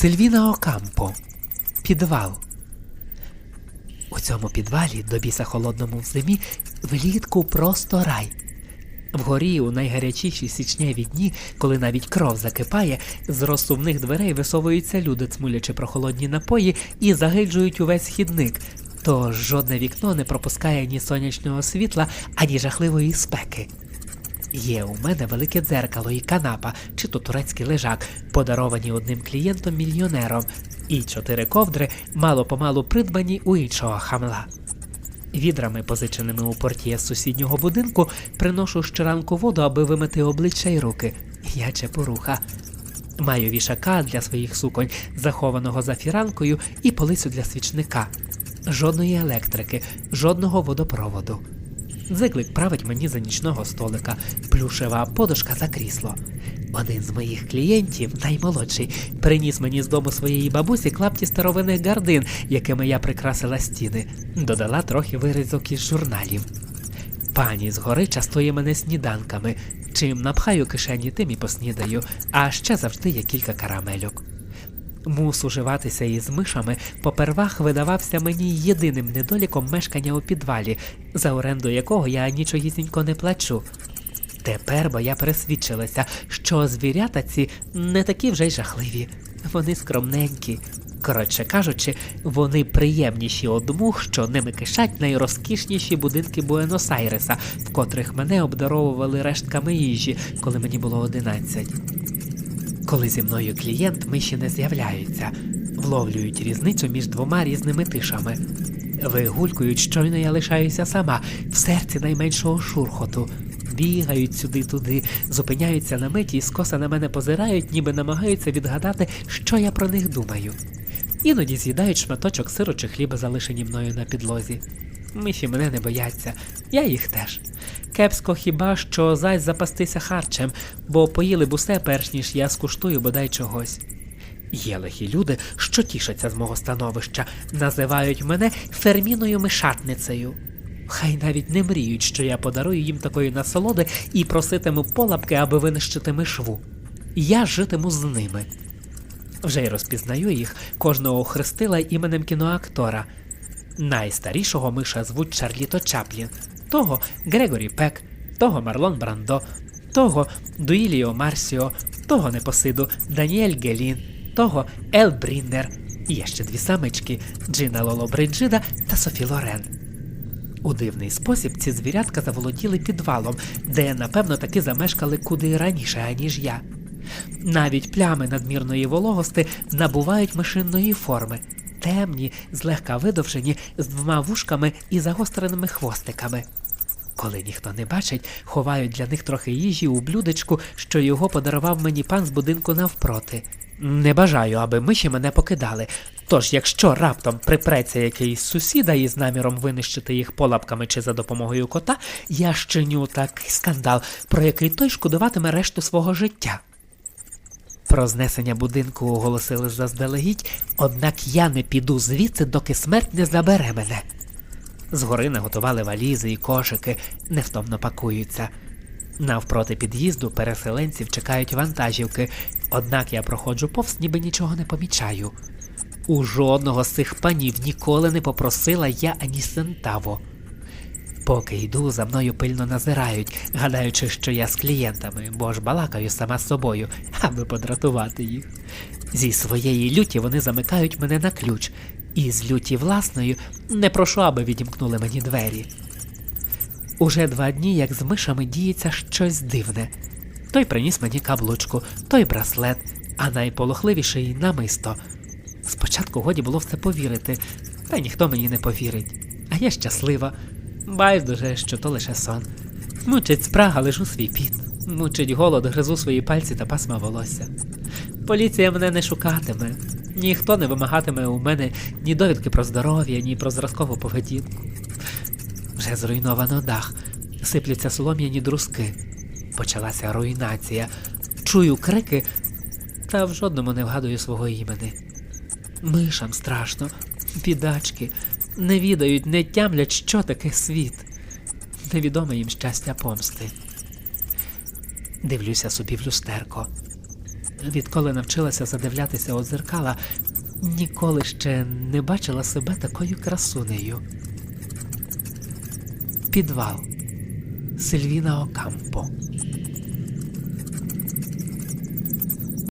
Сильвіна Окампо. Підвал. У цьому підвалі, до біса холодному в зимі, влітку просто рай. Вгорі, у найгарячіші січневі дні, коли навіть кров закипає, з розсувних дверей висовуються люди, цмулячи прохолодні напої, і загиджують увесь хідник. Тож жодне вікно не пропускає ні сонячного світла, ані жахливої спеки. Є у мене велике дзеркало і канапа, чи то турецький лежак, подаровані одним клієнтом мільйонером, і чотири ковдри мало помалу придбані у іншого хамла. Відрами, позиченими у портє з сусіднього будинку, приношу щоранку воду, аби вимити обличчя й руки. Я чепуруха. Маю вішака для своїх суконь, захованого за фіранкою, і полицю для свічника. Жодної електрики, жодного водопроводу. Зиклик править мені за нічного столика, плюшева подушка за крісло. Один з моїх клієнтів, наймолодший, приніс мені з дому своєї бабусі клапті старовинних гардин, якими я прикрасила стіни, додала трохи вирізок із журналів. Пані згори частує мене сніданками. Чим напхаю кишені, тим і поснідаю, а ще завжди є кілька карамельок. Мус уживатися із мишами попервах видавався мені єдиним недоліком мешкання у підвалі, за оренду якого я нічогісінько не плачу. Тепер бо я пересвідчилася, що звірята ці не такі вже й жахливі, вони скромненькі. Коротше кажучи, вони приємніші од мух, що ними кишать найрозкішніші будинки Буенос-Айреса, в котрих мене обдаровували рештками їжі, коли мені було одинадцять. Коли зі мною клієнт, миші не з'являються, вловлюють різницю між двома різними тишами. Вигулькують, щойно я лишаюся сама, в серці найменшого шурхоту. Бігають сюди-туди, зупиняються на миті і скоса на мене позирають, ніби намагаються відгадати, що я про них думаю. Іноді з'їдають шматочок сиру чи хліба, залишені мною на підлозі. Миші мене не бояться, я їх теж. Кепсько хіба що зась запастися харчем, бо поїли б усе перш ніж я скуштую бодай чогось. Є лихі люди, що тішаться з мого становища, називають мене ферміною мишатницею. Хай навіть не мріють, що я подарую їм такої насолоди і проситиму полапки, аби винищити мишву. Я житиму з ними. Вже й розпізнаю їх, кожного охрестила іменем кіноактора. Найстарішого миша звуть Чарліто Чаплін, того Грегорі Пек, того Марлон Брандо, того Дуїліо Марсіо, того Непосиду Даніель Гелін, того Ел Бріннер, і є ще дві самички Джина Лоло Бриджида та Софі Лорен. У дивний спосіб ці звірятка заволоділи підвалом, де, напевно, таки замешкали куди раніше, аніж я. Навіть плями надмірної вологости набувають мишинної форми, темні, злегка видовжені, з двома вушками і загостреними хвостиками. Коли ніхто не бачить, ховають для них трохи їжі у блюдечку, що його подарував мені пан з будинку навпроти. Не бажаю, аби миші мене покидали. Тож, якщо раптом припреться якийсь сусіда із наміром винищити їх полапками чи за допомогою кота, я щиню такий скандал, про який той шкодуватиме решту свого життя. Про знесення будинку оголосили заздалегідь, однак я не піду звідси, доки смерть не забере мене. Згори наготували валізи і кошики, невтомно пакуються. Навпроти під'їзду переселенців чекають вантажівки, однак я проходжу повз, ніби нічого не помічаю. У жодного з цих панів ніколи не попросила я ані сентаво. Поки йду, за мною пильно назирають, гадаючи, що я з клієнтами, бо ж балакаю сама з собою, аби подратувати їх. Зі своєї люті вони замикають мене на ключ, і з люті власною не прошу, аби відімкнули мені двері. Уже два дні, як з мишами діється щось дивне. Той приніс мені каблучку, той браслет, а найполохливіший намисто. Спочатку годі було все повірити, та ніхто мені не повірить. А я щаслива. Байдуже, що то лише сон. Мучить спрага, лежу свій піт. Мучить голод, гризу свої пальці та пасма волосся. Поліція мене не шукатиме. Ніхто не вимагатиме у мене ні довідки про здоров'я, ні про зразкову поведінку. Вже зруйновано дах, сипляться солом'яні друзки. Почалася руйнація. Чую крики, та в жодному не вгадую свого імени. Мишам страшно, бідачки, не відають, не тямлять, що таке світ. Невідоме їм щастя помсти. Дивлюся собі в люстерко. Відколи навчилася задивлятися у дзеркала, ніколи ще не бачила себе такою красунею. Підвал Сильвіна Окампо.